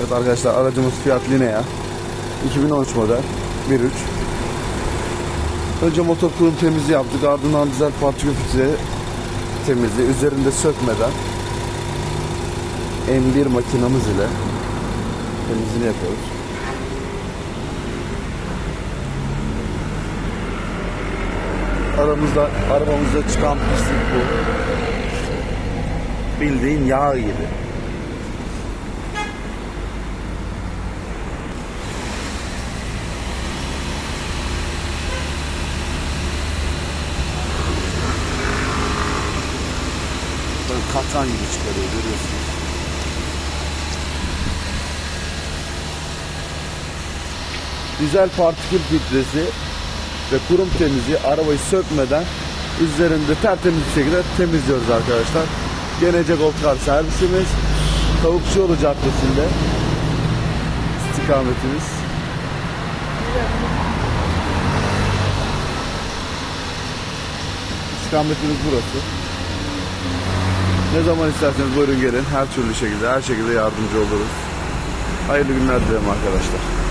Evet arkadaşlar aracımız Fiat Linea. 2013 model 1.3. Önce motor kurum temizliği yaptık. Ardından dizel partikül filtre temizliği. Üzerinde sökmeden M1 makinamız ile temizliğini yapıyoruz. Aramızda arabamızda çıkan pislik bu. Bildiğin yağ gibi. Böyle katran gibi çıkarıyor görüyorsunuz. Dizel partikül filtresi ve kurum temizliği arabayı sökmeden üzerinde tertemiz bir şekilde temizliyoruz arkadaşlar. Genece Goldcar servisimiz Tavukçuoğlu Caddesi'nde istikametimiz. İstikametimiz burası. Ne zaman isterseniz buyurun gelin. Her türlü şekilde, her şekilde yardımcı oluruz. Hayırlı günler dilerim arkadaşlar.